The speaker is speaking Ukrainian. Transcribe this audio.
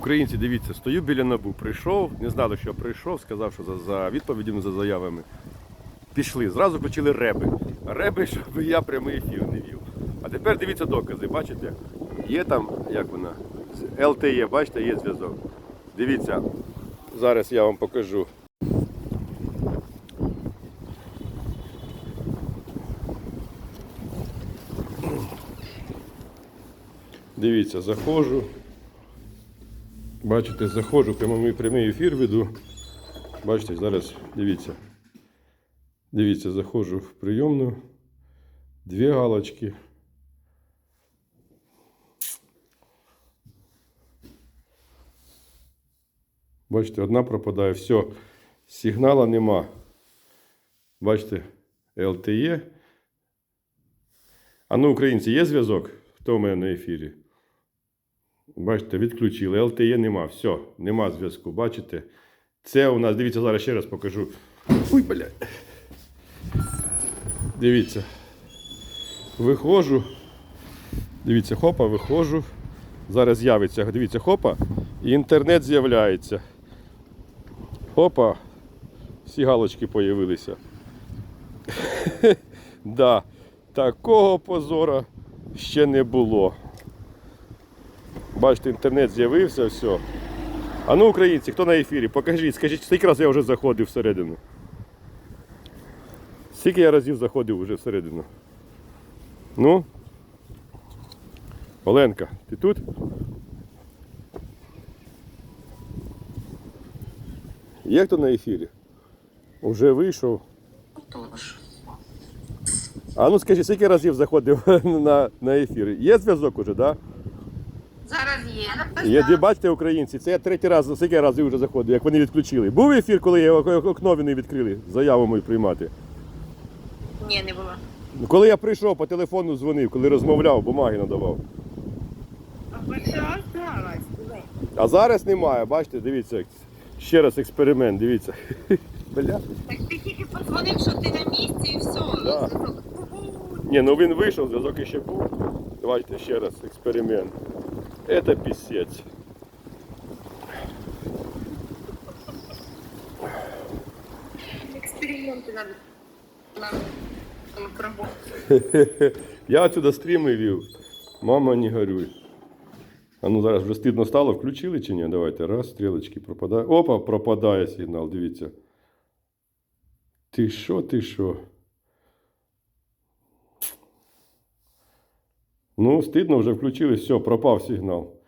Українці, дивіться, стою біля набу, прийшов, не знали, що прийшов, сказав, що за, за відповідями, за заявами. Пішли, зразу почали реби. Реби, щоб я прямий ефір не вів. А тепер дивіться докази, бачите? Є там, як вона, LTE, бачите, є зв'язок. Дивіться, зараз я вам покажу. Дивіться, заходжу. Бачите, заходжу, прямий, прямий ефір веду. Бачите, зараз дивіться. Дивіться, заходжу в прийомну. Дві галочки. Бачите, одна пропадає. Все. Сигнала нема. Бачите, LTE. А ну, українці, є зв'язок? Хто в мене на ефірі? Бачите, відключили. LTE нема. Все, нема зв'язку. Бачите? Це у нас, дивіться, зараз ще раз покажу. Ой, блядь. Дивіться. Виходжу. Дивіться, хопа, виходжу. Зараз з'явиться, дивіться, хопа, і інтернет з'являється. Хопа. Всі галочки появилися. да, такого позора ще не було. Бачите, інтернет з'явився, все. А ну, українці, хто на ефірі? Покажіть, скажіть, скільки разів я вже заходив всередину? Скільки я разів заходив вже всередину? Ну? Оленка, ти тут? Є хто на ефірі? Уже вийшов. А ну скажи, скільки разів заходив на, на ефір? Є зв'язок уже, так? Да? Зараз є. Є, де бачите, українці, це я третій раз, скільки разів вже заходив, як вони відключили. Був ефір, коли я ок- окно вони відкрили, заяву мою приймати. Ні, не було. Ну, Коли я прийшов по телефону дзвонив, коли розмовляв, бумаги надавав. А зараз немає, бачите, дивіться, ще раз експеримент, дивіться. Бля. Так ти тільки подзвонив, що ти на місці і все. Да. Ні, ну він вийшов, зв'язок іще був. Давайте ще раз експеримент. Это пісець. Експерименти надо. Надо. Я отсюда стріми вів. Мама, не горюй. А ну зараз вже стидно стало, включили чи ні? Давайте. Раз, стрілочки пропадає. Опа, пропадає сигнал, дивіться. Ти що, ти що? Ну, стидно, вже включили, все, пропав сигнал.